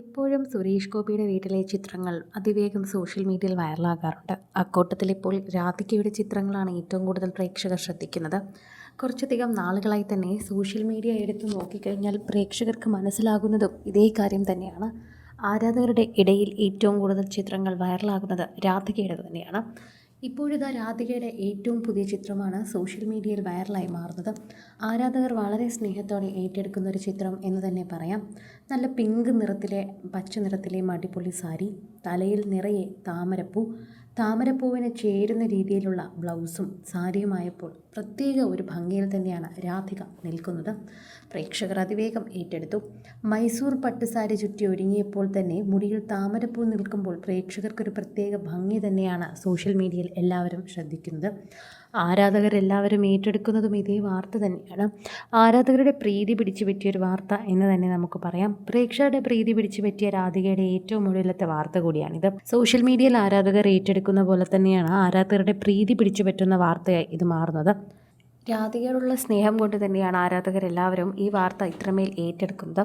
ഇപ്പോഴും സുരേഷ് ഗോപിയുടെ വീട്ടിലെ ചിത്രങ്ങൾ അതിവേഗം സോഷ്യൽ മീഡിയയിൽ വൈറലാകാറുണ്ട്. അക്കൂട്ടത്തിൽ ഇപ്പോൾ രാധികയുടെ ചിത്രങ്ങളാണ് ഏറ്റവും കൂടുതൽ പ്രേക്ഷകർ ശ്രദ്ധിക്കുന്നത്. കുറച്ചധികം നാളുകളായി തന്നെ സോഷ്യൽ മീഡിയ എടുത്തു നോക്കിക്കഴിഞ്ഞാൽ പ്രേക്ഷകർക്ക് മനസ്സിലാകുന്നതും ഇതേ കാര്യം തന്നെയാണ്. ആരാധകരുടെ ഇടയിൽ ഏറ്റവും കൂടുതൽ ചിത്രങ്ങൾ വൈറലാകുന്നത് രാധികയുടെ തന്നെയാണ്. ഇപ്പോഴിതാ രാധികയുടെ ഏറ്റവും പുതിയ ചിത്രമാണ് സോഷ്യൽ മീഡിയയിൽ വൈറലായി മാറുന്നത്. ആരാധകർ വളരെ സ്നേഹത്തോടെ ഏറ്റെടുക്കുന്ന ഒരു ചിത്രം എന്ന് തന്നെ പറയാം. നല്ല പിങ്ക് നിറത്തിലെ പച്ച നിറത്തിലെ അടിപൊളി സാരി. തലയിൽ നിറയെ താമരപ്പൂ. താമരപ്പൂവിന് ചേരുന്ന രീതിയിലുള്ള ബ്ലൗസും സാരിയുമായപ്പോൾ പ്രത്യേക ഒരു ഭംഗിയിൽ തന്നെയാണ് രാധിക നിൽക്കുന്നത്. പ്രേക്ഷകർ അതിവേഗം ഏറ്റെടുത്തു. മൈസൂർ പട്ടുസാരി ചുറ്റി ഒരുങ്ങിയപ്പോൾ തന്നെ മുടിയിൽ താമരപ്പൂ നിൽക്കുമ്പോൾ പ്രേക്ഷകർക്കൊരു പ്രത്യേക ഭംഗി തന്നെയാണ് സോഷ്യൽ മീഡിയയിൽ എല്ലാവരും ശ്രദ്ധിക്കുന്നത്. ആരാധകരെല്ലാവരും ഏറ്റെടുക്കുന്നതും ഇതേ വാർത്ത തന്നെയാണ്. ആരാധകരുടെ പ്രീതി പിടിച്ചു പറ്റിയൊരു വാർത്ത എന്ന് തന്നെ നമുക്ക് പറയാം. പ്രേക്ഷകരുടെ പ്രീതി പിടിച്ചു പറ്റിയ രാധികയുടെ ഏറ്റവും ഒടുവിലത്തെ വാർത്ത കൂടിയാണിത് സോഷ്യൽ മീഡിയയിൽ ആരാധകർ ഏറ്റെടുക്കുന്ന പോലെ തന്നെയാണ് ആരാധകരുടെ പ്രീതി പിടിച്ചു പറ്റുന്ന വാർത്തയായി ഇത് മാറുന്നത്. രാധികയോടുള്ള സ്നേഹം കൊണ്ട് തന്നെയാണ് ആരാധകരെല്ലാവരും ഈ വാർത്ത ഇത്രമേൽ ഏറ്റെടുക്കുന്നത്.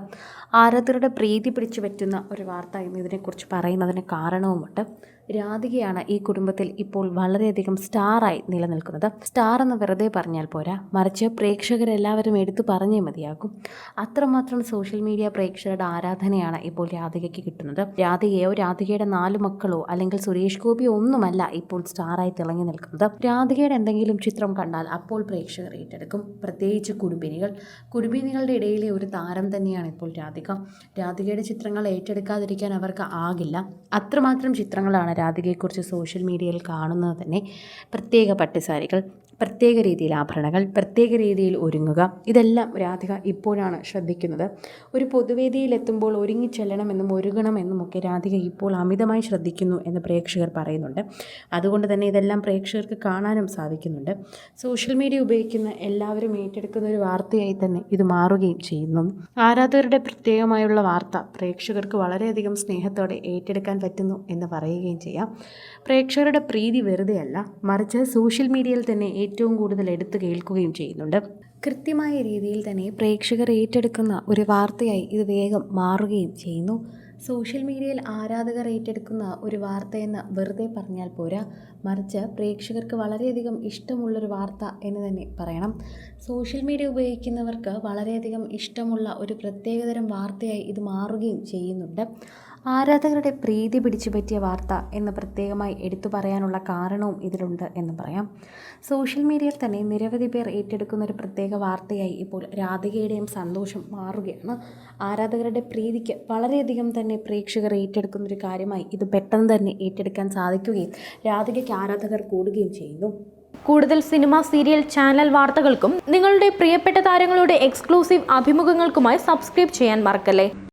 ആരാധകരുടെ പ്രീതി പിടിച്ചു പറ്റുന്ന ഒരു വാർത്ത എന്ന് ഇതിനെക്കുറിച്ച് പറയുന്നതിന് കാരണവുമുണ്ട്. രാധികയാണ് ഈ കുടുംബത്തിൽ ഇപ്പോൾ വളരെയധികം സ്റ്റാറായി നിലനിൽക്കുന്നത്. സ്റ്റാർ എന്ന് വെറുതെ പറഞ്ഞാൽ പോരാ. മറിച്ച് പ്രേക്ഷകരെല്ലാവരും എടുത്തു പറഞ്ഞേ മതിയാകും. അത്രമാത്രം സോഷ്യൽ മീഡിയ പ്രേക്ഷകരുടെ ആരാധനയാണ് ഇപ്പോൾ രാധികയ്ക്ക് കിട്ടുന്നത്. രാധികയോ രാധികയുടെ നാല് മക്കളോ അല്ലെങ്കിൽ സുരേഷ് ഗോപിയോ ഒന്നുമല്ല ഇപ്പോൾ സ്റ്റാറായി തിളങ്ങി നിൽക്കുന്നത്. രാധികയുടെ എന്തെങ്കിലും ചിത്രം കണ്ടാൽ അപ്പോൾ പ്രേക്ഷകർ ഏറ്റെടുക്കും. പ്രത്യേകിച്ച് കുടുംബിനികൾ. കുടുംബിനികളുടെ ഇടയിലെ ഒരു താരം തന്നെയാണ് ഇപ്പോൾ രാധിക. രാധികയുടെ ചിത്രങ്ങൾ ഏറ്റെടുക്കാതിരിക്കാൻ അവർക്ക് ആകില്ല. അത്രമാത്രം ചിത്രങ്ങളാണ് രാധികയെക്കുറിച്ച് സോഷ്യൽ മീഡിയയിൽ കാണുന്നത് തന്നെ പ്രത്യേക പട്ടുസാരികൾ. പ്രത്യേക രീതിയിൽ ആഭരണങ്ങൾ പ്രത്യേക രീതിയിൽ ഒരുങ്ങുക. ഇതെല്ലാം രാധിക ഇപ്പോഴാണ് ശ്രദ്ധിക്കുന്നത്. ഒരു പൊതുവേദിയിൽ എത്തുമ്പോൾ ഒരുങ്ങി ചെല്ലണമെന്നും ഒരുങ്ങണമെന്നും ഒക്കെ രാധിക ഇപ്പോൾ അമിതമായി ശ്രദ്ധിക്കുന്നു എന്ന് പ്രേക്ഷകർ പറയുന്നുണ്ട്. അതുകൊണ്ട് തന്നെ ഇതെല്ലാം പ്രേക്ഷകർക്ക് കാണാനും സാധിക്കുന്നുണ്ട്. സോഷ്യൽ മീഡിയ ഉപയോഗിക്കുന്ന എല്ലാവരും ഏറ്റെടുക്കുന്ന ഒരു വാർത്തയായി തന്നെ ഇത് മാറുകയും ചെയ്യുന്നു. ആരാധകരുടെ പ്രത്യേകമായുള്ള വാർത്ത പ്രേക്ഷകർക്ക് വളരെയധികം സ്നേഹത്തോടെ ഏറ്റെടുക്കാൻ പറ്റുന്നു എന്ന് പറയുകയും ചെയ്യാം. പ്രേക്ഷകരുടെ പ്രീതി വെറുതെയല്ല. മറിച്ച് സോഷ്യൽ മീഡിയയിൽ തന്നെ ഏറ്റവും കൂടുതൽ എടുത്തു കേൾക്കുകയും ചെയ്യുന്നുണ്ട്. കൃത്യമായ രീതിയിൽ തന്നെ പ്രേക്ഷകർ ഏറ്റെടുക്കുന്ന ഒരു വാർത്തയായി ഇത് വേഗം മാറുകയും ചെയ്യുന്നു. സോഷ്യൽ മീഡിയയിൽ ആരാധകർ ഏറ്റെടുക്കുന്ന ഒരു വാർത്തയെന്ന് വെറുതെ പറഞ്ഞാൽ പോരാ. മറിച്ച് പ്രേക്ഷകർക്ക് വളരെയധികം ഇഷ്ടമുള്ളൊരു വാർത്ത എന്ന് തന്നെ പറയണം. സോഷ്യൽ മീഡിയ ഉപയോഗിക്കുന്നവർക്ക് വളരെയധികം ഇഷ്ടമുള്ള ഒരു പ്രത്യേകതരം വാർത്തയായി ഇത് മാറുകയും ചെയ്യുന്നുണ്ട്. ആരാധകരുടെ പ്രീതി പിടിച്ചു പറ്റിയ വാർത്ത എന്ന് പ്രത്യേകമായി എടുത്തു പറയാനുള്ള കാരണവും ഇതിലുണ്ട് എന്ന് പറയാം. സോഷ്യൽ മീഡിയയിൽ തന്നെ നിരവധി പേർ ഏറ്റെടുക്കുന്ന ഒരു പ്രത്യേക വാർത്തയായി ഇപ്പോൾ രാധികയുടെയും സന്തോഷം മാറുകയാണ്. ആരാധകരുടെ പ്രീതിക്ക് വളരെയധികം തന്നെ പ്രേക്ഷകർ ഏറ്റെടുക്കുന്ന ഒരു കാര്യമായി ഇത് പെട്ടെന്ന് തന്നെ ഏറ്റെടുക്കാൻ സാധിക്കുകയും രാധികയ്ക്ക് ആരാധകർ കൂടുകയും ചെയ്യുന്നു. കൂടുതൽ സിനിമ സീരിയൽ ചാനൽ വാർത്തകൾക്കും നിങ്ങളുടെ പ്രിയപ്പെട്ട താരങ്ങളുടെ എക്സ്ക്ലൂസീവ് അഭിമുഖങ്ങൾക്കുമായി സബ്സ്ക്രൈബ് ചെയ്യാൻ മറക്കല്ലേ?